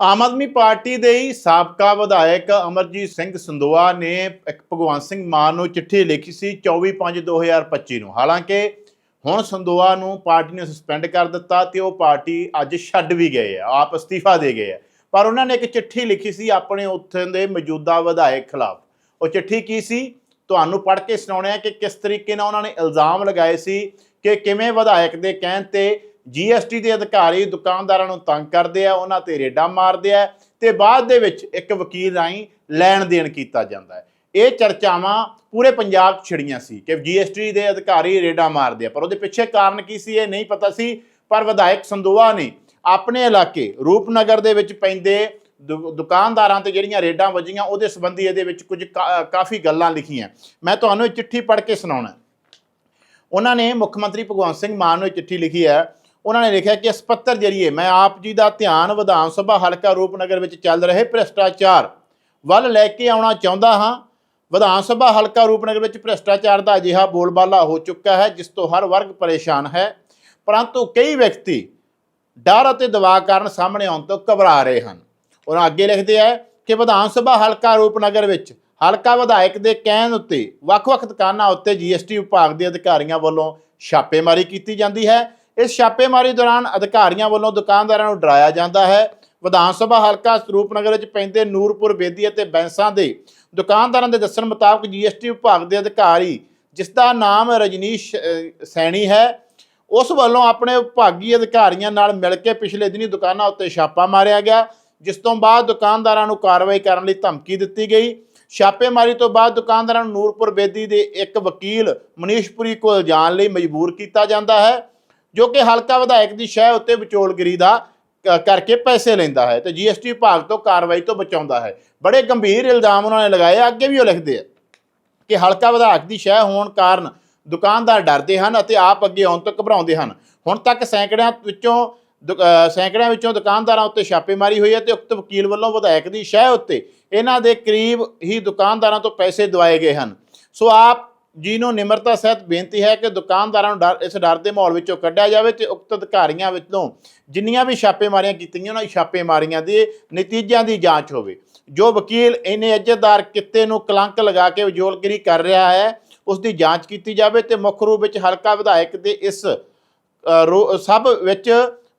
Aam Aadmi party ਦੇ ਹੀ ਸਾਬਕਾ ਵਿਧਾਇਕ ਅਮਰਜੀਤ ਸਿੰਘ ਸੰਦੋਆ ਨੇ ਇੱਕ ਭਗਵੰਤ ਸਿੰਘ ਮਾਨ ਨੂੰ ਚਿੱਠੀ ਲਿਖੀ ਸੀ 24/5/2025 ਨੂੰ। ਹਾਲਾਂਕਿ ਹੁਣ ਸੰਦੋਆ ਨੂੰ ਪਾਰਟੀ ਨੇ ਸਸਪੈਂਡ ਕਰ ਦਿੱਤਾ ਤੇ ਉਹ ਪਾਰਟੀ ਅੱਜ ਛੱਡ ਵੀ ਗਏ ਆ, ਆਪ ਅਸਤੀਫਾ ਦੇ ਗਏ ਆ। ਪਰ ਉਹਨਾਂ ਨੇ ਇੱਕ ਚਿੱਠੀ ਲਿਖੀ ਸੀ ਆਪਣੇ ਉੱਥੇ ਦੇ ਮੌਜੂਦਾ ਵਿਧਾਇਕ ਖਿਲਾਫ। ਉਹ ਚਿੱਠੀ ਕੀ ਸੀ? ਤੁਹਾਨੂੰ ਪੜ੍ਹ ਕੇ ਸੁਣਾਉਣੇ ਆ ਕਿ ਕਿਸ ਤਰੀਕੇ ਨਾਲ ਉਹਨਾਂ ਨੇ ਇਲਜ਼ਾਮ ਲਗਾਏ ਸੀ ਕਿ ਕਿਵੇਂ ਵਿਧਾਇਕ ਦੇ ਕਹਿਣ ਤੇ ਜੀਐਸਟੀ ਦੇ ਅਧਿਕਾਰੀ ਦੁਕਾਨਦਾਰਾਂ ਨੂੰ ਤੰਗ ਕਰਦੇ ਆ, ਉਹਨਾਂ ਤੇ ਰੇਡਾਂ ਮਾਰਦੇ ਆ ਤੇ ਬਾਅਦ ਦੇ ਵਿੱਚ ਇੱਕ ਵਕੀਲ ਰਾਹੀਂ ਲੈਣ ਦੇਣ ਕੀਤਾ ਜਾਂਦਾ ਹੈ। ਇਹ ਚਰਚਾਵਾਂ ਪੂਰੇ ਪੰਜਾਬ 'ਚ ਛਿੜੀਆਂ ਸੀ ਕਿ ਜੀਐਸਟੀ ਦੇ ਅਧਿਕਾਰੀ ਰੇਡਾਂ ਮਾਰਦੇ ਆ, ਪਰ ਉਹਦੇ ਪਿੱਛੇ ਕਾਰਨ ਕੀ ਸੀ, ਇਹ ਨਹੀਂ ਪਤਾ ਸੀ, ਪਰ ਵਿਧਾਇਕ ਸੰਦੋਆ ਨੇ ਆਪਣੇ ਇਲਾਕੇ ਰੂਪਨਗਰ ਦੇ ਵਿੱਚ ਪੈਂਦੇ ਦੁ- ਦੁਕਾਨਦਾਰਾਂ ਤੇ ਜਿਹੜੀਆਂ ਰੇਡਾਂ ਵੱਜੀਆਂ, ਉਹਦੇ ਸੰਬੰਧੀ ਇਹਦੇ ਵਿੱਚ ਕੁਝ ਕਾ- ਕਾਫੀ ਗੱਲਾਂ ਲਿਖੀਆਂ। ਮੈਂ ਤੁਹਾਨੂੰ ਇਹ ਚਿੱਠੀ ਪੜ੍ਹ ਕੇ ਸੁਣਾਉਣਾ। ਉਹਨਾਂ ਨੇ ਮੁੱਖ ਮੰਤਰੀ ਭਗਵੰਤ ਸਿੰਘ ਮਾਨ ਨੂੰ ਇਹ ਚਿੱਠੀ ਲਿਖੀ ਹੈ ਉਹਨਾਂ ਨੇ ਲਿਖਿਆ ਕਿ ਇਸ ਪੱਤਰ ਜਰੀਏ ਮੈਂ ਆਪ ਜੀ ਦਾ ਧਿਆਨ ਵਿਧਾਨ ਸਭਾ ਹਲਕਾ ਰੂਪਨਗਰ ਵਿੱਚ ਚੱਲ ਰਹੇ ਭ੍ਰਿਸ਼ਟਾਚਾਰ ਵੱਲ ਲੈ ਕੇ ਆਉਣਾ ਚਾਹੁੰਦਾ ਹਾਂ। ਵਿਧਾਨ ਸਭਾ ਹਲਕਾ ਰੂਪਨਗਰ ਵਿੱਚ ਭ੍ਰਿਸ਼ਟਾਚਾਰ ਦਾ ਅਜਿਹਾ ਬੋਲਬਾਲਾ ਹੋ ਚੁੱਕਾ ਹੈ, ਜਿਸ ਤੋਂ ਹਰ ਵਰਗ ਪਰੇਸ਼ਾਨ ਹੈ। ਪਰੰਤੂ ਕਈ ਵਿਅਕਤੀ ਡਰ ਅਤੇ ਦਬਾਅ ਕਾਰਨ ਸਾਹਮਣੇ ਆਉਣ ਤੋਂ ਘਬਰਾ ਰਹੇ ਹਨ। ਉਹਨਾਂ ਅੱਗੇ ਲਿਖਦੇ ਆ ਕਿ ਵਿਧਾਨ ਸਭਾ ਹਲਕਾ ਰੂਪਨਗਰ ਵਿੱਚ ਹਲਕਾ ਵਿਧਾਇਕ ਦੇ ਕਹਿਣ ਉੱਤੇ ਵੱਖ-ਵੱਖ ਦੁਕਾਨਾਂ ਉੱਤੇ ਜੀਐਸਟੀ ਵਿਭਾਗ ਦੇ ਅਧਿਕਾਰੀਆਂ ਵੱਲੋਂ ਛਾਪੇਮਾਰੀ ਕੀਤੀ ਜਾਂਦੀ ਹੈ। ਇਸ ਛਾਪੇਮਾਰੀ ਦੌਰਾਨ ਅਧਿਕਾਰੀਆਂ ਵੱਲੋਂ ਦੁਕਾਨਦਾਰਾਂ ਨੂੰ ਡਰਾਇਆ ਜਾਂਦਾ ਹੈ। ਵਿਧਾਨ ਸਭਾ ਹਲਕਾ ਸਰੂਪਨਗਰ ਵਿੱਚ ਪੈਂਦੇ ਨੂਰਪੁਰ, ਬੇਦੀ ਅਤੇ ਬੈਂਸਾਂ ਦੇ ਦੁਕਾਨਦਾਰਾਂ ਦੇ ਦੱਸਣ ਮੁਤਾਬਕ ਜੀਐਸਟੀ ਵਿਭਾਗ ਦੇ ਅਧਿਕਾਰੀ, ਜਿਸ ਦਾ ਨਾਮ ਰਜਨੀਸ਼ ਸੈਣੀ ਹੈ, ਉਸ ਵੱਲੋਂ ਆਪਣੇ ਵਿਭਾਗੀ ਅਧਿਕਾਰੀਆਂ ਨਾਲ ਮਿਲ ਕੇ ਪਿਛਲੇ ਦਿਨੀ ਦੁਕਾਨਾਂ ਉੱਤੇ ਛਾਪਾ ਮਾਰਿਆ ਗਿਆ, ਜਿਸ ਤੋਂ ਬਾਅਦ ਦੁਕਾਨਦਾਰਾਂ ਨੂੰ ਕਾਰਵਾਈ ਕਰਨ ਲਈ ਧਮਕੀ ਦਿੱਤੀ ਗਈ। ਛਾਪੇਮਾਰੀ ਤੋਂ ਬਾਅਦ ਦੁਕਾਨਦਾਰਾਂ ਨੂੰ ਨੂਰਪੁਰ, ਬੇਦੀ ਦੇ ਇੱਕ ਵਕੀਲ ਮਨੀਸ਼ਪੁਰੀ ਕੋਲ ਜਾਣ ਲਈ ਮਜਬੂਰ ਕੀਤਾ ਜਾਂਦਾ ਹੈ। ਜੋ ਕਿ ਹਲਕਾ ਵਿਧਾਇਕ ਦੀ ਸ਼ਹਿ ਉੱਤੇ ਵਿਚੋਲਗਰੀ ਦਾ ਕ- ਕਰਕੇ ਪੈਸੇ ਲੈਂਦਾ ਹੈ ਤੇ ਜੀਐਸਟੀ ਵਿਭਾਗ ਤੋਂ ਕਾਰਵਾਈ ਤੋਂ ਬਚਾਉਂਦਾ ਹੈ। ਬੜੇ ਗੰਭੀਰ ਇਲਜ਼ਾਮ ਉਹਨਾਂ ਨੇ ਲਗਾਏ, ਅੱਗੇ ਵੀ ਉਹ ਲਿਖਦੇ ਆ ਕਿ ਹਲਕਾ ਵਿਧਾਇਕ ਦੀ ਸ਼ਹਿ ਹੋਣ ਕਾਰਨ ਦੁਕਾਨਦਾਰ ਡਰਦੇ ਹਨ ਅਤੇ ਆਪ ਅੱਗੇ ਆਉਣ ਤੋਂ ਘਬਰਾਉਂਦੇ ਹਨ। ਹੁਣ ਤੱਕ ਸੈਂਕੜਿਆਂ ਵਿੱਚੋਂ ਦੁ- ਸੈਂਕੜਿਆਂ ਵਿੱਚੋਂ ਦੁਕਾਨਦਾਰਾਂ ਉੱਤੇ ਛਾਪੇਮਾਰੀ ਹੋਈ ਹੈ ਤੇ ਉਕਤ ਵਕੀਲ ਵੱਲੋਂ ਵਿਧਾਇਕ ਦੀ ਸ਼ਹਿ ਉੱਤੇ ਇਹਨਾਂ ਦੇ ਕਰੀਬ ਹੀ ਦੁਕਾਨਦਾਰਾਂ ਤੋਂ ਪੈਸੇ ਦਵਾਏ ਗਏ ਹਨ। ਸੋ ਆਪ ਜੀ ਨੂੰ ਨਿਮਰਤਾ ਸਹਿਤ ਬੇਨਤੀ ਹੈ ਕਿ ਦੁਕਾਨਦਾਰਾਂ ਨੂੰ ਡਰ, ਇਸ ਡਰ ਦੇ ਮਾਹੌਲ ਵਿੱਚੋਂ ਕੱਢਿਆ ਜਾਵੇ ਤੇ ਉਕਤ ਅਧਿਕਾਰੀਆਂ ਵਿੱਚੋਂ ਜਿੰਨੀਆਂ ਵੀ ਛਾਪੇਮਾਰੀਆਂ ਕੀਤੀਆਂ ਉਹਨਾਂ ਛਾਪੇਮਾਰੀਆਂ ਦੇ ਨਤੀਜਿਆਂ ਦੀ ਜਾਂਚ ਹੋਵੇ। ਜੋ ਵਕੀਲ ਇਹਨੇ ਇੱਜ਼ਤਦਾਰ ਕਿੱਤੇ ਨੂੰ ਕਲੰਕ ਲਗਾ ਕੇ ਵਿਜੋਲਗਰੀ ਕਰ ਰਿਹਾ ਹੈ ਉਸ ਦੀ ਜਾਂਚ ਕੀਤੀ ਜਾਵੇ ਤੇ ਮੁੱਖ ਰੂਪ ਵਿੱਚ ਹਲਕਾ ਵਿਧਾਇਕ ਦੇ ਇਸ ਰੋ- ਸਭ ਵਿੱਚ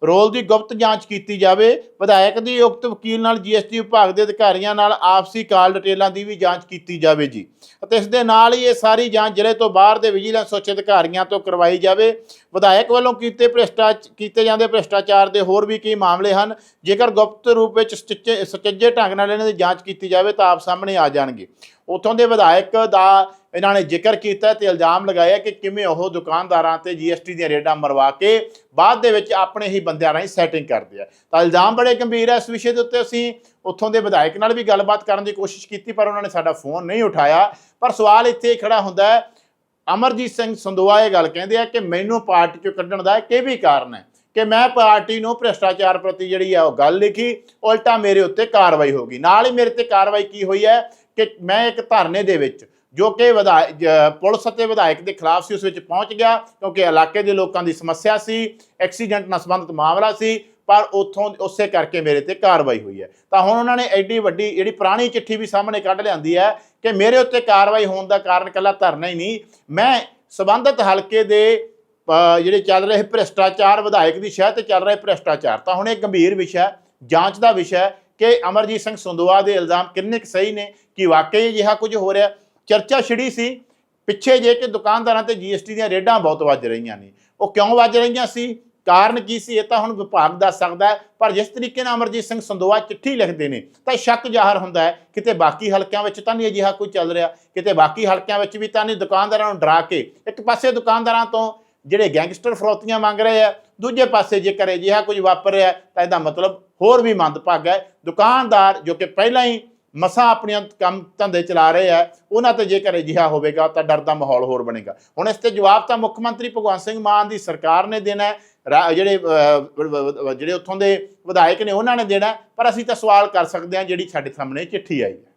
ਰੋਲ ਦੀ ਗੁਪਤ ਜਾਂਚ ਕੀਤੀ ਜਾਵੇ। ਵਿਧਾਇਕ ਦੀ ਉਕਤ ਵਕੀਲ ਨਾਲ ਜੀਐਸਟੀ ਵਿਭਾਗ ਦੇ ਅਧਿਕਾਰੀਆਂ ਨਾਲ ਆਪਸੀ ਕਾਲ ਡਿਟੇਲਾਂ ਦੀ ਵੀ ਜਾਂਚ ਕੀਤੀ ਜਾਵੇ ਜੀ। ਅਤੇ ਇਸ ਦੇ ਨਾਲ ਹੀ ਇਹ ਸਾਰੀ ਜਾਂਚ ਜ਼ਿਲ੍ਹੇ ਤੋਂ ਬਾਹਰ ਦੇ ਵਿਜੀਲੈਂਸ ਉੱਚ ਅਧਿਕਾਰੀਆਂ ਤੋਂ ਕਰਵਾਈ ਜਾਵੇ। ਵਿਧਾਇਕ ਵੱਲੋਂ ਕੀਤੇ ਭ੍ਰਿਸ਼ਟਾਚ ਕੀਤੇ ਜਾਂਦੇ ਭ੍ਰਿਸ਼ਟਾਚਾਰ ਦੇ ਹੋਰ ਵੀ ਕਈ ਮਾਮਲੇ ਹਨ। ਜੇਕਰ ਗੁਪਤ ਰੂਪ ਵਿੱਚ ਸਟਿੱਚੇ ਸੁਚੱਜੇ ਢੰਗ ਨਾਲ ਇਹਨਾਂ ਦੀ ਜਾਂਚ ਕੀਤੀ ਜਾਵੇ ਤਾਂ ਆਪ ਸਾਹਮਣੇ ਆ ਜਾਣਗੇ। ਉਥੋਂ ਦੇ ਵਿਧਾਇਕ ਦਾ ਇਹਨਾਂ ਨੇ ਜ਼ਿਕਰ ਕੀਤਾ ਤੇ ਇਲਜ਼ਾਮ ਲਗਾਇਆ ਕਿ ਕਿਵੇਂ ਉਹ ਦੁਕਾਨਦਾਰਾਂ ਤੇ ਜੀਐਸਟੀ ਦੀਆਂ ਰੇਡਾਂ ਮਰਵਾ ਕੇ ਬਾਅਦ ਦੇ ਵਿੱਚ ਆਪਣੇ ਹੀ ਬੰਦਿਆਂ ਰਾਹੀਂ ਸੈਟਿੰਗ ਕਰਦੇ ਆ। ਤਾਂ ਇਲਜ਼ਾਮ ਬੜੇ ਗੰਭੀਰ ਹੈ ਇਸ ਵਿਸ਼ੇ ਦੇ ਉੱਤੇ ਅਸੀਂ ਉੱਥੋਂ ਦੇ ਵਿਧਾਇਕ ਨਾਲ ਵੀ ਗੱਲਬਾਤ ਕਰਨ ਦੀ ਕੋਸ਼ਿਸ਼ ਕੀਤੀ, ਪਰ ਉਹਨਾਂ ਨੇ ਸਾਡਾ ਫੋਨ ਨਹੀਂ ਉਠਾਇਆ। ਪਰ ਸਵਾਲ ਇੱਥੇ ਖੜਾ ਹੁੰਦਾ ਹੈ, ਅਮਰਜੀਤ ਸਿੰਘ ਸੰਦੋਆ ਇਹ ਗੱਲ ਕਹਿੰਦੇ ਆ ਕਿ ਮੈਨੂੰ ਪਾਰਟੀ ਚੋਂ ਕੱਢਣ ਦਾ ਇਹ ਵੀ ਕਾਰਨ ਹੈ ਕਿ ਮੈਂ ਪਾਰਟੀ ਨੂੰ ਭ੍ਰਿਸ਼ਟਾਚਾਰ ਪ੍ਰਤੀ ਜਿਹੜੀ ਆ ਉਹ ਗੱਲ ਲਿਖੀ, ਉਲਟਾ ਮੇਰੇ ਉੱਤੇ ਕਾਰਵਾਈ ਹੋ ਗਈ। ਨਾਲ ਹੀ ਮੇਰੇ ਤੇ ਕਾਰਵਾਈ ਕੀ ਹੋਈ ਹੈ ਕਿ ਮੈਂ ਇੱਕ ਧਰਨੇ ਦੇ ਵਿੱਚ ਜੋ ਕਿ ਵਿਧਾਇਕ ਪੁਲਿਸ ਅਤੇ ਵਿਧਾਇਕ ਦੇ ਖਿਲਾਫ ਸੀ, ਉਸ ਵਿੱਚ ਪਹੁੰਚ ਗਿਆ ਕਿਉਂਕਿ ਇਲਾਕੇ ਦੇ ਲੋਕਾਂ ਦੀ ਸਮੱਸਿਆ ਸੀ, ਐਕਸੀਡੈਂਟ ਨਾਲ ਸੰਬੰਧਿਤ ਮਾਮਲਾ ਸੀ, ਪਰ ਉਥੋਂ ਉਸੇ ਕਰਕੇ ਮੇਰੇ ਤੇ ਕਾਰਵਾਈ ਹੋਈ ਹੈ। ਤਾਂ ਹੁਣ ਉਹਨਾਂ ਨੇ ਐਡੀ ਵੱਡੀ ਜਿਹੜੀ ਪੁਰਾਣੀ ਚਿੱਠੀ ਵੀ ਸਾਹਮਣੇ ਕੱਢ ਲਿਆਂਦੀ ਹੈ ਕਿ ਮੇਰੇ ਉੱਤੇ ਕਾਰਵਾਈ ਹੋਣ ਦਾ ਕਾਰਨ ਕੱਲਾ ਧਰਨਾ ਹੀ ਨਹੀਂ, ਮੈਂ ਸਬੰਧਤ ਹਲਕੇ ਦੇ ਜਿਹੜੇ ਚੱਲ ਰਹੇ ਭ੍ਰਿਸ਼ਟਾਚਾਰ, ਵਿਧਾਇਕ ਦੀ ਸ਼ਹਿ ਤੇ ਚੱਲ ਰਹੇ ਭ੍ਰਿਸ਼ਟਾਚਾਰ। ਤਾਂ ਹੁਣ ਇਹ ਗੰਭੀਰ ਵਿਸ਼ਾ ਜਾਂਚ ਦਾ ਵਿਸ਼ਾ ਹੈ ਕਿ ਅਮਰਜੀਤ ਸਿੰਘ ਸੰਦੋਆ ਦੇ ਇਲਜ਼ਾਮ ਕਿੰਨੇ ਕੁ ਸਹੀ ਨੇ, ਕਿ ਵਾਕਈ ਅਜਿਹਾ ਕੁਝ ਹੋ ਰਿਹਾ ਚਰਚਾ ਛਿੜੀ ਸੀ। ਪਿੱਛੇ ਜੇ ਕਿ ਦੁਕਾਨਦਾਰਾਂ ਤੇ ਜੀਐਸਟੀ ਦੀਆਂ ਰੇਡਾਂ ਬਹੁਤ ਵੱਜ ਰਹੀਆਂ ਨੇ। ਉਹ ਕਿਉਂ ਵੱਜ ਰਹੀਆਂ ਸੀ? ਕਾਰਨ ਕੀ ਸੀ? ਇਹ ਤਾਂ ਹੁਣ ਵਿਭਾਗ ਦੱਸ ਸਕਦਾ ਪਰ ਜਿਸ ਤਰੀਕੇ ਨਾਲ ਅਮਰਜੀਤ ਸਿੰਘ ਸੰਦੋਆ ਚਿੱਠੀ ਲਿਖਦੇ ਨੇ, ਤਾਂ ਸ਼ੱਕ ਜ਼ਾਹਰ ਹੁੰਦਾ ਹੈ। ਕਿਤੇ ਬਾਕੀ ਹਲਕਿਆਂ ਵਿੱਚ ਤਾਂ ਨਹੀਂ ਅਜਿਹਾ ਕੋਈ ਚੱਲ ਰਿਹਾ। ਕਿਤੇ ਬਾਕੀ ਹਲਕਿਆਂ ਵਿੱਚ ਵੀ ਤਾਂ ਨਹੀਂ ਦੁਕਾਨਦਾਰਾਂ ਨੂੰ ਡਰਾ ਕੇ ਇੱਕ ਪਾਸੇ ਦੁਕਾਨਦਾਰਾਂ ਤੋਂ ਜਿਹੜੇ ਗੈਂਗਸਟਰ ਫਰੋਤੀਆਂ ਮੰਗ ਰਹੇ ਆ, ਦੂਜੇ ਪਾਸੇ ਜੇਕਰ ਅਜਿਹਾ ਕੁਝ ਵਾਪਰ ਰਿਹਾ, ਤਾਂ ਇਹਦਾ ਮਤਲਬ ਹੋਰ ਵੀ ਮੰਦਭਾਗਾ ਹੈ। ਦੁਕਾਨਦਾਰ ਜੋ ਕਿ ਪਹਿਲਾਂ ਹੀ ਮਸਾਂ ਆਪਣੀਆਂ ਕੰਮ ਧੰਦੇ ਚਲਾ ਰਹੇ ਆ, ਉਹਨਾਂ ਤੇ ਜੇਕਰ ਅਜਿਹਾ ਹੋਵੇਗਾ ਤਾਂ ਡਰ ਦਾ ਮਾਹੌਲ ਹੋਰ ਬਣੇਗਾ। ਹੁਣ ਇਸ ਤੇ ਜਵਾਬ ਤਾਂ ਮੁੱਖ ਮੰਤਰੀ ਭਗਵੰਤ ਸਿੰਘ ਮਾਨ ਦੀ ਸਰਕਾਰ ਨੇ ਦੇਣਾ ਰਾ- ਜਿਹੜੇ ਜਿਹੜੇ ਉੱਥੋਂ ਦੇ ਵਿਧਾਇਕ ਨੇ ਉਹਨਾਂ ਨੇ ਦੇਣਾ ਪਰ ਅਸੀਂ ਤਾਂ ਸਵਾਲ ਕਰ ਸਕਦੇ ਹਾਂ ਜਿਹੜੀ ਸਾਡੇ ਸਾਹਮਣੇ ਚਿੱਠੀ ਆਈ ਹੈ।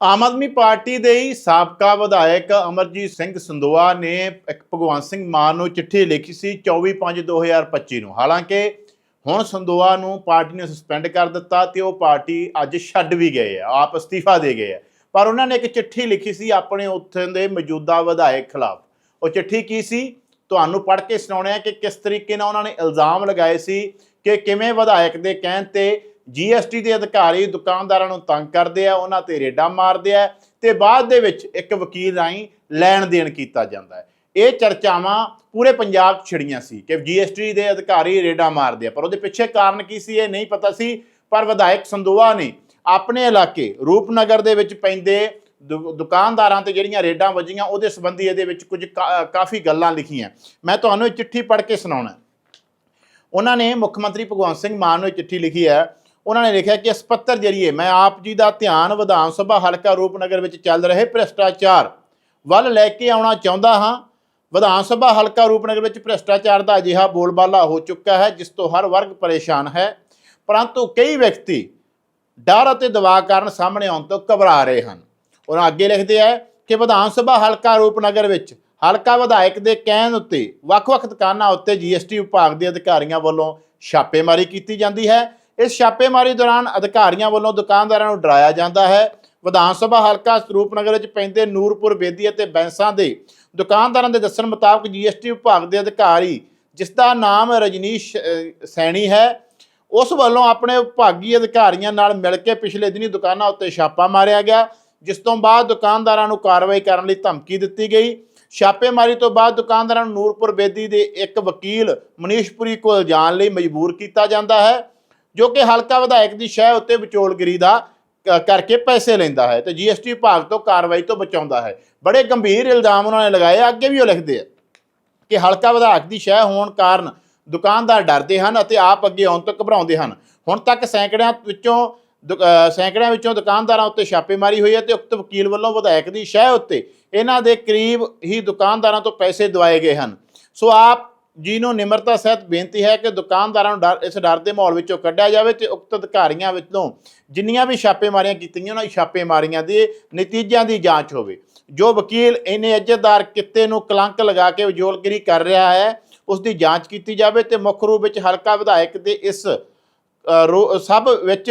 ਆਮ ਆਦਮੀ ਪਾਰਟੀ ਦੇ ਹੀ ਸਾਬਕਾ ਵਿਧਾਇਕ ਅਮਰਜੀਤ ਸਿੰਘ ਸੰਦੋਆ ਨੇ ਇੱਕ ਭਗਵੰਤ ਸਿੰਘ ਮਾਨ ਨੂੰ ਚਿੱਠੀ ਲਿਖੀ ਸੀ 24/5/2025 ਨੂੰ। ਹਾਲਾਂਕਿ ਹੁਣ ਸੰਦੋਆ ਨੂੰ ਪਾਰਟੀ ਨੇ ਸਸਪੈਂਡ ਕਰ ਦਿੱਤਾ ਤੇ ਉਹ ਪਾਰਟੀ ਅੱਜ ਛੱਡ ਵੀ ਗਏ ਆ, ਆਪ ਅਸਤੀਫਾ ਦੇ ਗਏ ਆ। ਪਰ ਉਹਨਾਂ ਨੇ ਇੱਕ ਚਿੱਠੀ ਲਿਖੀ ਸੀ ਆਪਣੇ ਉੱਥੇ ਦੇ ਮੌਜੂਦਾ ਵਿਧਾਇਕ ਖਿਲਾਫ। ਉਹ ਚਿੱਠੀ ਕੀ ਸੀ? ਤੁਹਾਨੂੰ ਪੜ੍ਹ ਕੇ ਸੁਣਾਉਣਾ ਹੈ ਕਿ ਕਿਸ ਤਰੀਕੇ ਨਾਲ ਉਹਨਾਂ ਨੇ ਇਲਜ਼ਾਮ ਲਗਾਏ ਸੀ ਕਿ ਕਿਵੇਂ ਵਿਧਾਇਕ ਦੇ ਕਹਿਣ ਤੇ ਜੀਐਸਟੀ ਦੇ ਅਧਿਕਾਰੀ ਦੁਕਾਨਦਾਰਾਂ ਨੂੰ ਤੰਗ ਕਰਦੇ ਆ, ਉਹਨਾਂ ਤੇ ਰੇਡਾਂ ਮਾਰਦੇ ਆ ਤੇ ਬਾਅਦ ਦੇ ਵਿੱਚ ਇੱਕ ਵਕੀਲ ਰਾਹੀਂ ਲੈਣ ਦੇਣ ਕੀਤਾ ਜਾਂਦਾ ਹੈ। ਇਹ ਚਰਚਾਵਾਂ ਪੂਰੇ ਪੰਜਾਬ 'ਚ ਛਿੜੀਆਂ ਸੀ ਕਿ ਜੀਐਸਟੀ ਦੇ ਅਧਿਕਾਰੀ ਰੇਡਾਂ ਮਾਰਦੇ ਆ, ਪਰ ਉਹਦੇ ਪਿੱਛੇ ਕਾਰਨ ਕੀ ਸੀ ਇਹ ਨਹੀਂ ਪਤਾ ਸੀ, ਪਰ ਵਿਧਾਇਕ ਸੰਦੋਆ ਨੇ ਆਪਣੇ ਇਲਾਕੇ ਰੂਪਨਗਰ ਦੇ ਵਿੱਚ ਪੈਂਦੇ ਦੁ- ਦੁਕਾਨਦਾਰਾਂ ਤੇ ਜਿਹੜੀਆਂ ਰੇਡਾਂ ਵੱਜੀਆਂ, ਉਹਦੇ ਸੰਬੰਧੀ ਇਹਦੇ ਵਿੱਚ ਕੁਝ ਕਾ- ਕਾਫੀ ਗੱਲਾਂ ਲਿਖੀਆਂ। ਮੈਂ ਤੁਹਾਨੂੰ ਇਹ ਚਿੱਠੀ ਪੜ੍ਹ ਕੇ ਸੁਣਾਉਣਾ। ਉਹਨਾਂ ਨੇ ਮੁੱਖ ਮੰਤਰੀ ਭਗਵੰਤ ਸਿੰਘ ਮਾਨ ਨੂੰ ਇਹ ਚਿੱਠੀ ਲਿਖੀ ਹੈ ਉਹਨਾਂ ਨੇ ਲਿਖਿਆ ਕਿ ਇਸ ਪੱਤਰ ਜਰੀਏ ਮੈਂ ਆਪ ਜੀ ਦਾ ਧਿਆਨ ਵਿਧਾਨ ਸਭਾ ਹਲਕਾ ਰੂਪਨਗਰ ਵਿੱਚ ਚੱਲ ਰਹੇ ਭ੍ਰਿਸ਼ਟਾਚਾਰ ਵੱਲ ਲੈ ਕੇ ਆਉਣਾ ਚਾਹੁੰਦਾ ਹਾਂ। ਵਿਧਾਨ ਸਭਾ ਹਲਕਾ ਰੂਪਨਗਰ ਵਿੱਚ ਭ੍ਰਿਸ਼ਟਾਚਾਰ ਦਾ ਅਜਿਹਾ ਬੋਲਬਾਲਾ ਹੋ ਚੁੱਕਾ ਹੈ, ਜਿਸ ਤੋਂ ਹਰ ਵਰਗ ਪਰੇਸ਼ਾਨ ਹੈ, ਪਰੰਤੂ ਕਈ ਵਿਅਕਤੀ ਡਰ ਅਤੇ ਦਬਾਅ ਕਾਰਨ ਸਾਹਮਣੇ ਆਉਣ ਤੋਂ ਘਬਰਾ ਰਹੇ ਹਨ। ਉਹਨਾਂ ਅੱਗੇ ਲਿਖਦੇ ਆ ਕਿ ਵਿਧਾਨ ਸਭਾ ਹਲਕਾ ਰੂਪਨਗਰ ਵਿੱਚ ਹਲਕਾ ਵਿਧਾਇਕ ਦੇ ਕਹਿਣ ਉੱਤੇ ਵੱਖ-ਵੱਖ ਦੁਕਾਨਾਂ ਉੱਤੇ ਜੀਐਸਟੀ ਵਿਭਾਗ ਦੇ ਅਧਿਕਾਰੀਆਂ ਵੱਲੋਂ ਛਾਪੇਮਾਰੀ ਕੀਤੀ ਜਾਂਦੀ ਹੈ। ਇਸ ਛਾਪੇਮਾਰੀ ਦੌਰਾਨ ਅਧਿਕਾਰੀਆਂ ਵੱਲੋਂ ਦੁਕਾਨਦਾਰਾਂ ਨੂੰ ਡਰਾਇਆ ਜਾਂਦਾ ਹੈ। ਵਿਧਾਨ ਸਭਾ ਹਲਕਾ ਸਰੂਪਨਗਰ ਵਿੱਚ ਪੈਂਦੇ ਨੂਰਪੁਰ, ਬੇਦੀ ਅਤੇ ਬੈਂਸਾਂ ਦੇ ਦੁਕਾਨਦਾਰਾਂ ਦੇ ਦੱਸਣ ਮੁਤਾਬਕ ਜੀਐਸਟੀ ਵਿਭਾਗ ਦੇ ਅਧਿਕਾਰੀ, ਜਿਸ ਦਾ ਨਾਮ ਰਜਨੀਸ਼ ਸੈਣੀ ਹੈ, ਉਸ ਵੱਲੋਂ ਆਪਣੇ ਵਿਭਾਗੀ ਅਧਿਕਾਰੀਆਂ ਨਾਲ ਮਿਲ ਕੇ ਪਿਛਲੇ ਦਿਨੀ ਦੁਕਾਨਾਂ ਉੱਤੇ ਛਾਪਾ ਮਾਰਿਆ ਗਿਆ, ਜਿਸ ਤੋਂ ਬਾਅਦ ਦੁਕਾਨਦਾਰਾਂ ਨੂੰ ਕਾਰਵਾਈ ਕਰਨ ਲਈ ਧਮਕੀ ਦਿੱਤੀ ਗਈ। ਛਾਪੇਮਾਰੀ ਤੋਂ ਬਾਅਦ ਦੁਕਾਨਦਾਰਾਂ ਨੂੰ ਨੂਰਪੁਰ, ਬੇਦੀ ਦੇ ਇੱਕ ਵਕੀਲ ਮਨੀਸ਼ਪੁਰੀ ਕੋਲ ਜਾਣ ਲਈ ਮਜਬੂਰ ਕੀਤਾ ਜਾਂਦਾ ਹੈ। ਜੋ ਕਿ ਹਲਕਾ ਵਿਧਾਇਕ ਦੀ ਸ਼ਹਿ ਉੱਤੇ ਵਿਚੋਲਗਰੀ ਦਾ ਕ- ਕਰਕੇ ਪੈਸੇ ਲੈਂਦਾ ਹੈ ਤੇ ਜੀਐਸਟੀ ਵਿਭਾਗ ਤੋਂ ਕਾਰਵਾਈ ਤੋਂ ਬਚਾਉਂਦਾ ਹੈ। ਬੜੇ ਗੰਭੀਰ ਇਲਜ਼ਾਮ ਉਹਨਾਂ ਨੇ ਲਗਾਏ, ਅੱਗੇ ਵੀ ਉਹ ਲਿਖਦੇ ਆ ਕਿ ਹਲਕਾ ਵਿਧਾਇਕ ਦੀ ਸ਼ਹਿ ਹੋਣ ਕਾਰਨ ਦੁਕਾਨਦਾਰ ਡਰਦੇ ਹਨ ਅਤੇ ਆਪ ਅੱਗੇ ਆਉਣ ਤੋਂ ਘਬਰਾਉਂਦੇ ਹਨ। ਹੁਣ ਤੱਕ ਸੈਂਕੜਿਆਂ ਵਿੱਚੋਂ ਦੁ- ਸੈਂਕੜਿਆਂ ਵਿੱਚੋਂ ਦੁਕਾਨਦਾਰਾਂ ਉੱਤੇ ਛਾਪੇਮਾਰੀ ਹੋਈ ਹੈ ਤੇ ਉਕਤ ਵਕੀਲ ਵੱਲੋਂ ਵਿਧਾਇਕ ਦੀ ਸ਼ਹਿ ਉੱਤੇ ਇਹਨਾਂ ਦੇ ਕਰੀਬ ਹੀ ਦੁਕਾਨਦਾਰਾਂ ਤੋਂ ਪੈਸੇ ਦਵਾਏ ਗਏ ਹਨ। ਸੋ ਆਪ ਜੀ ਨੂੰ ਨਿਮਰਤਾ ਸਹਿਤ ਬੇਨਤੀ ਹੈ ਕਿ ਦੁਕਾਨਦਾਰਾਂ ਨੂੰ ਡਰ, ਇਸ ਡਰ ਦੇ ਮਾਹੌਲ ਵਿੱਚੋਂ ਕੱਢਿਆ ਜਾਵੇ ਤੇ ਉਕਤ ਅਧਿਕਾਰੀਆਂ ਵਿੱਚੋਂ ਜਿੰਨੀਆਂ ਵੀ ਛਾਪੇਮਾਰੀਆਂ ਕੀਤੀਆਂ ਉਹਨਾਂ ਛਾਪੇਮਾਰੀਆਂ ਦੇ ਨਤੀਜਿਆਂ ਦੀ ਜਾਂਚ ਹੋਵੇ। ਜੋ ਵਕੀਲ ਇਹਨੇ ਇੱਜ਼ਤਦਾਰ ਕਿੱਤੇ ਨੂੰ ਕਲੰਕ ਲਗਾ ਕੇ ਵਿਜੋਲਗਰੀ ਕਰ ਰਿਹਾ ਹੈ ਉਸ ਦੀ ਜਾਂਚ ਕੀਤੀ ਜਾਵੇ ਤੇ ਮੁੱਖ ਰੂਪ ਵਿੱਚ ਹਲਕਾ ਵਿਧਾਇਕ ਦੇ ਇਸ ਰੋ- ਸਭ ਵਿੱਚ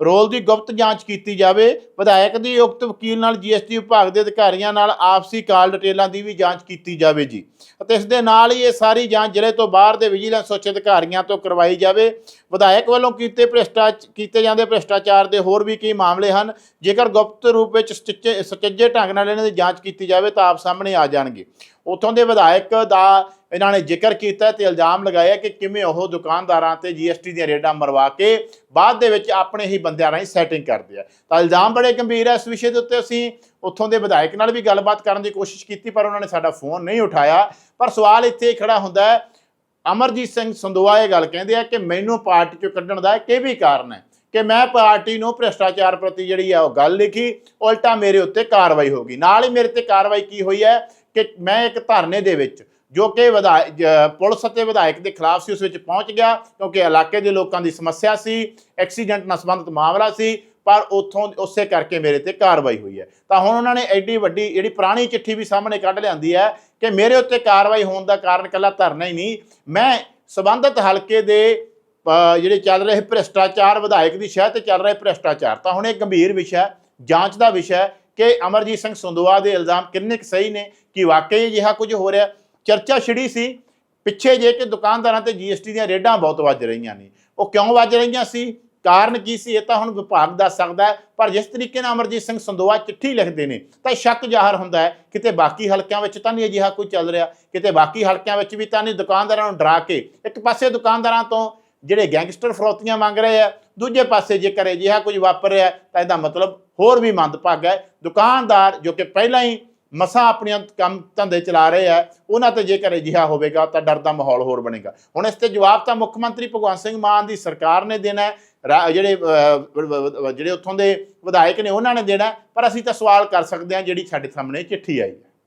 ਰੋਲ ਦੀ ਗੁਪਤ ਜਾਂਚ ਕੀਤੀ ਜਾਵੇ। ਵਿਧਾਇਕ ਦੀ ਉਕਤ ਵਕੀਲ ਨਾਲ ਜੀਐਸਟੀ ਵਿਭਾਗ ਦੇ ਅਧਿਕਾਰੀਆਂ ਨਾਲ ਆਪਸੀ ਕਾਲ ਡਿਟੇਲਾਂ ਦੀ ਵੀ ਜਾਂਚ ਕੀਤੀ ਜਾਵੇ ਜੀ। ਅਤੇ ਇਸ ਦੇ ਨਾਲ ਹੀ ਇਹ ਸਾਰੀ ਜਾਂਚ ਜ਼ਿਲ੍ਹੇ ਤੋਂ ਬਾਹਰ ਦੇ ਵਿਜੀਲੈਂਸ ਉੱਚ ਅਧਿਕਾਰੀਆਂ ਤੋਂ ਕਰਵਾਈ ਜਾਵੇ। ਵਿਧਾਇਕ ਵੱਲੋਂ ਕੀਤੇ ਭ੍ਰਿਸ਼ਟਾਚ, ਕੀਤੇ ਜਾਂਦੇ ਭ੍ਰਿਸ਼ਟਾਚਾਰ ਦੇ ਹੋਰ ਵੀ ਕਈ ਮਾਮਲੇ ਹਨ। ਜੇਕਰ ਗੁਪਤ ਰੂਪ ਵਿੱਚ ਸਚਿੱਜੇ, ਸੁਚੱਜੇ ਢੰਗ ਨਾਲ ਇਹਨਾਂ ਦੀ ਜਾਂਚ ਕੀਤੀ ਜਾਵੇ ਤਾਂ ਆਪ ਸਾਹਮਣੇ ਆ ਜਾਣਗੇ। ਉਥੋਂ ਦੇ ਵਿਧਾਇਕ ਦਾ ਇਹਨਾਂ ਨੇ ਜ਼ਿਕਰ ਕੀਤਾ ਤੇ ਇਲਜ਼ਾਮ ਲਗਾਇਆ ਕਿ ਕਿਵੇਂ ਉਹ ਦੁਕਾਨਦਾਰਾਂ ਤੇ ਜੀਐਸਟੀ ਦੀਆਂ ਰੇਡਾਂ ਮਰਵਾ ਕੇ ਬਾਅਦ ਦੇ ਵਿੱਚ ਆਪਣੇ ਹੀ ਬੰਦਿਆਂ ਰਾਹੀਂ ਸੈਟਿੰਗ ਕਰਦੇ ਆ। ਤਾਂ ਇਲਜ਼ਾਮ ਬੜੇ ਗੰਭੀਰ ਹੈ ਇਸ ਵਿਸ਼ੇ ਦੇ ਉੱਤੇ ਅਸੀਂ ਉੱਥੋਂ ਦੇ ਵਿਧਾਇਕ ਨਾਲ ਵੀ ਗੱਲਬਾਤ ਕਰਨ ਦੀ ਕੋਸ਼ਿਸ਼ ਕੀਤੀ, ਪਰ ਉਹਨਾਂ ਨੇ ਸਾਡਾ ਫੋਨ ਨਹੀਂ ਉਠਾਇਆ। ਪਰ ਸਵਾਲ ਇੱਥੇ ਹੀ ਖੜਾ ਹੁੰਦਾ ਹੈ, ਅਮਰਜੀਤ ਸਿੰਘ ਸੰਦੋਆ ਇਹ ਗੱਲ ਕਹਿੰਦੇ ਆ ਕਿ ਮੈਨੂੰ ਪਾਰਟੀ ਚੋਂ ਕੱਢਣ ਦਾ ਇਹ ਵੀ ਕਾਰਨ ਹੈ? ਕਿ ਮੈਂ ਪਾਰਟੀ ਨੂੰ ਭ੍ਰਿਸ਼ਟਾਚਾਰ ਪ੍ਰਤੀ ਜਿਹੜੀ ਆ ਉਹ ਗੱਲ ਲਿਖੀ, ਉਲਟਾ ਮੇਰੇ ਉੱਤੇ ਕਾਰਵਾਈ ਹੋ ਗਈ। ਨਾਲ ਹੀ ਮੇਰੇ ਤੇ ਕਾਰਵਾਈ ਕੀ ਹੋਈ ਹੈ ਕਿ ਮੈਂ ਇੱਕ ਧਰਨੇ ਦੇ ਵਿੱਚ ਜੋ ਕਿ ਵਿਧਾਇਕ ਪੁਲਿਸ ਅਤੇ ਵਿਧਾਇਕ ਦੇ ਖਿਲਾਫ ਸੀ, ਉਸ ਵਿੱਚ ਪਹੁੰਚ ਗਿਆ ਕਿਉਂਕਿ ਇਲਾਕੇ ਦੇ ਲੋਕਾਂ ਦੀ ਸਮੱਸਿਆ ਸੀ, ਐਕਸੀਡੈਂਟ ਨਾਲ ਸੰਬੰਧਿਤ ਮਾਮਲਾ ਸੀ, ਪਰ ਉਥੋਂ ਉਸੇ ਕਰਕੇ ਮੇਰੇ ਤੇ ਕਾਰਵਾਈ ਹੋਈ ਹੈ। ਤਾਂ ਹੁਣ ਉਹਨਾਂ ਨੇ ਐਡੀ ਵੱਡੀ ਜਿਹੜੀ ਪੁਰਾਣੀ ਚਿੱਠੀ ਵੀ ਸਾਹਮਣੇ ਕੱਢ ਲਿਆਂਦੀ ਹੈ ਕਿ ਮੇਰੇ ਉੱਤੇ ਕਾਰਵਾਈ ਹੋਣ ਦਾ ਕਾਰਨ ਕੱਲਾ ਧਰਨਾ ਹੀ ਨਹੀਂ, ਮੈਂ ਸਬੰਧਤ ਹਲਕੇ ਦੇ ਜਿਹੜੇ ਚੱਲ ਰਹੇ ਭ੍ਰਿਸ਼ਟਾਚਾਰ, ਵਿਧਾਇਕ ਦੀ ਸ਼ਹਿ ਤੇ ਚੱਲ ਰਹੇ ਭ੍ਰਿਸ਼ਟਾਚਾਰ। ਤਾਂ ਹੁਣ ਇਹ ਗੰਭੀਰ ਵਿਸ਼ਾ ਜਾਂਚ ਦਾ ਵਿਸ਼ਾ ਕਿ ਅਮਰਜੀਤ ਸਿੰਘ ਸੰਦੋਆ ਦੇ ਇਲਜ਼ਾਮ ਕਿੰਨੇ ਕੁ ਸਹੀ ਨੇ, ਕਿ ਵਾਕਈ ਅਜਿਹਾ ਕੁਝ ਹੋ ਰਿਹਾ ਚਰਚਾ ਛਿੜੀ ਸੀ। ਪਿੱਛੇ ਜੇ ਕਿ ਦੁਕਾਨਦਾਰਾਂ ਤੇ ਜੀਐਸਟੀ ਦੀਆਂ ਰੇਡਾਂ ਬਹੁਤ ਵੱਜ ਰਹੀਆਂ ਨੇ। ਉਹ ਕਿਉਂ ਵੱਜ ਰਹੀਆਂ ਸੀ? ਕਾਰਨ ਕੀ ਸੀ? ਇਹ ਤਾਂ ਹੁਣ ਵਿਭਾਗ ਦੱਸ ਸਕਦਾ ਹੈ। ਪਰ ਜਿਸ ਤਰੀਕੇ ਨਾਲ ਅਮਰਜੀਤ ਸਿੰਘ ਸੰਦੋਆ ਚਿੱਠੀ ਲਿਖਦੇ ਨੇ, ਤਾਂ ਸ਼ੱਕ ਜ਼ਾਹਰ ਹੁੰਦਾ ਹੈ। ਕਿਤੇ ਬਾਕੀ ਹਲਕਿਆਂ ਵਿੱਚ ਤਾਂ ਨਹੀਂ ਅਜਿਹਾ ਕੋਈ ਚੱਲ ਰਿਹਾ। ਕਿਤੇ ਬਾਕੀ ਹਲਕਿਆਂ ਵਿੱਚ ਵੀ ਤਾਂ ਨਹੀਂ ਦੁਕਾਨਦਾਰਾਂ ਨੂੰ ਡਰਾ ਕੇ ਇੱਕ ਪਾਸੇ ਦੁਕਾਨਦਾਰਾਂ ਤੋਂ ਜਿਹੜੇ ਗੈਂਗਸਟਰ ਫਰੋਤੀਆਂ ਮੰਗ ਰਹੇ ਆ, ਦੂਜੇ ਪਾਸੇ ਜੇਕਰ ਅਜਿਹਾ ਕੁਝ ਵਾਪਰ ਰਿਹਾ, ਤਾਂ ਇਹਦਾ ਮਤਲਬ ਹੋਰ ਵੀ ਮੰਦਭਾਗਾ ਹੈ। ਦੁਕਾਨਦਾਰ ਜੋ ਕਿ ਪਹਿਲਾਂ ਹੀ ਮਸਾਂ ਆਪਣੀਆਂ ਕੰਮ ਧੰਦੇ ਚਲਾ ਰਹੇ ਆ, ਉਹਨਾਂ ਤੇ ਜੇਕਰ ਅਜਿਹਾ ਹੋਵੇਗਾ ਤਾਂ ਡਰ ਦਾ ਮਾਹੌਲ ਹੋਰ ਬਣੇਗਾ। ਹੁਣ ਇਸ ਤੇ ਜਵਾਬ ਤਾਂ ਮੁੱਖ ਮੰਤਰੀ ਭਗਵੰਤ ਸਿੰਘ ਮਾਨ ਦੀ ਸਰਕਾਰ ਨੇ ਦੇਣਾ ਰਾ- ਜਿਹੜੇ ਜਿਹੜੇ ਉੱਥੋਂ ਦੇ ਵਿਧਾਇਕ ਨੇ ਉਹਨਾਂ ਨੇ ਦੇਣਾ ਪਰ ਅਸੀਂ ਤਾਂ ਸਵਾਲ ਕਰ ਸਕਦੇ ਹਾਂ ਜਿਹੜੀ ਸਾਡੇ ਸਾਹਮਣੇ ਚਿੱਠੀ ਆਈ ਹੈ।